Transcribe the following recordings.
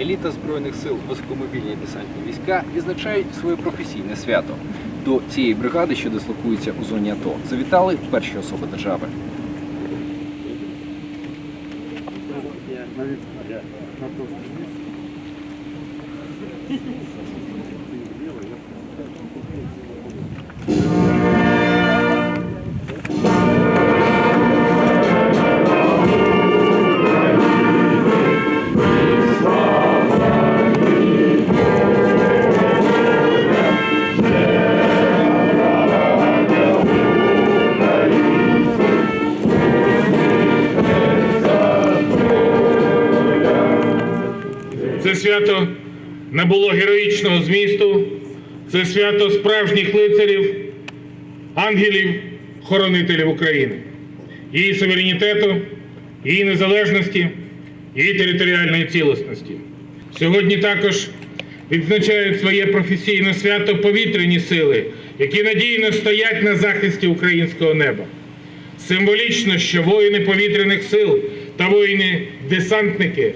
Еліта Збройних сил високомобільні десантні війська відзначають своє професійне свято. До цієї бригади, що дислокується у зоні АТО, завітали перші особи держави. Це свято не було героїчного змісту, це свято справжніх лицарів, ангелів, хоронителів України, її суверенітету, її незалежності, її територіальної цілісності. Сьогодні також відзначають своє професійне свято повітряні сили, які надійно стоять на захисті українського неба. Символічно, що воїни повітряних сил та воїни-десантники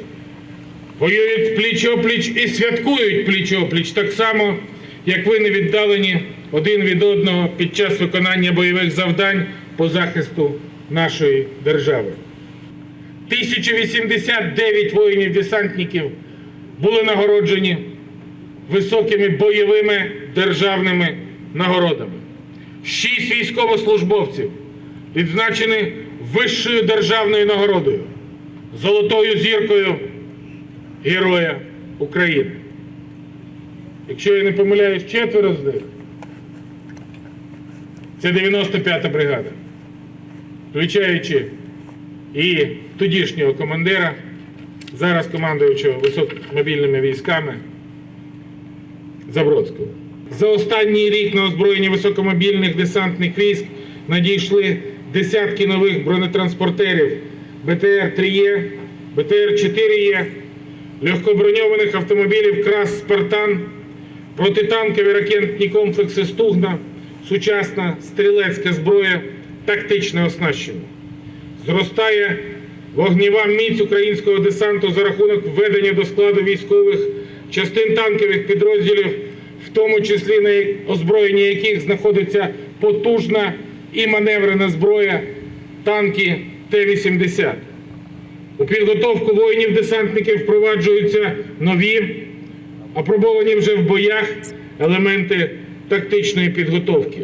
воюють пліч-опліч і святкують пліч-опліч так само, як ви не віддалені один від одного під час виконання бойових завдань по захисту нашої держави. 1089 воїнів-десантників були нагороджені високими бойовими державними нагородами. Шість військовослужбовців відзначені вищою державною нагородою, золотою зіркою Героя України. Якщо я не помиляюсь, четверо з них це 95-та бригада, включаючи і тодішнього командира, зараз командуючого високомобільними військами Забродського. За останній рік на озброєння високомобільних десантних військ надійшли десятки нових бронетранспортерів БТР-3Е, БТР-4Е, легкоброньованих автомобілів КРАС Спартан, протитанкові ракетні комплекси Стугна, сучасна стрілецька зброя, тактичне оснащення. Зростає вогнєва міць українського десанту за рахунок введення до складу військових частин танкових підрозділів, в тому числі на озброєнні яких знаходиться потужна і маневрена зброя танки Т-80. У підготовку воїнів-десантників впроваджуються нові, апробовані вже в боях елементи тактичної підготовки.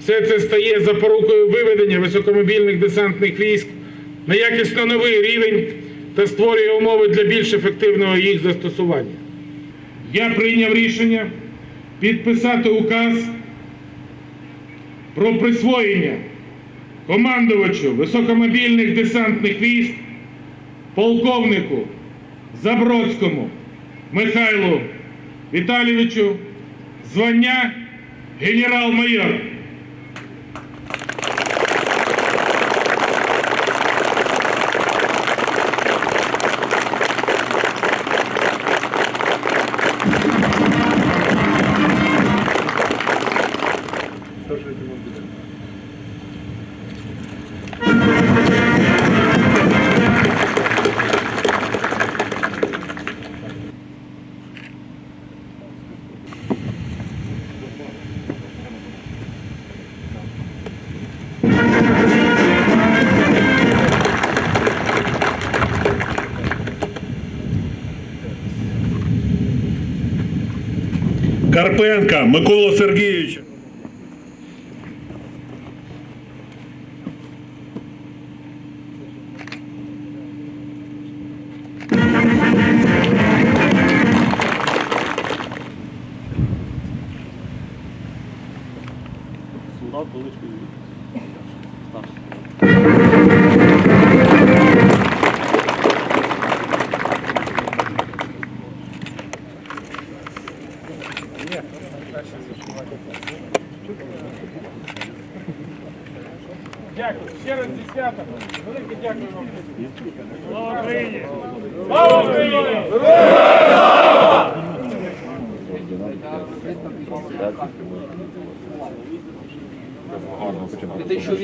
Все це стає запорукою виведення високомобільних десантних військ на якісно новий рівень та створює умови для більш ефективного їх застосування. Я прийняв рішення підписати указ про присвоєння командувачу високомобільних десантних військ полковнику Забродському Михайлу Віталійовичу звання генерал-майор. Карпенка Микола Сергійовича. Солдат Дякую. Ще раз зі. Велике дякую вам. Слава Україні! Слава Україні!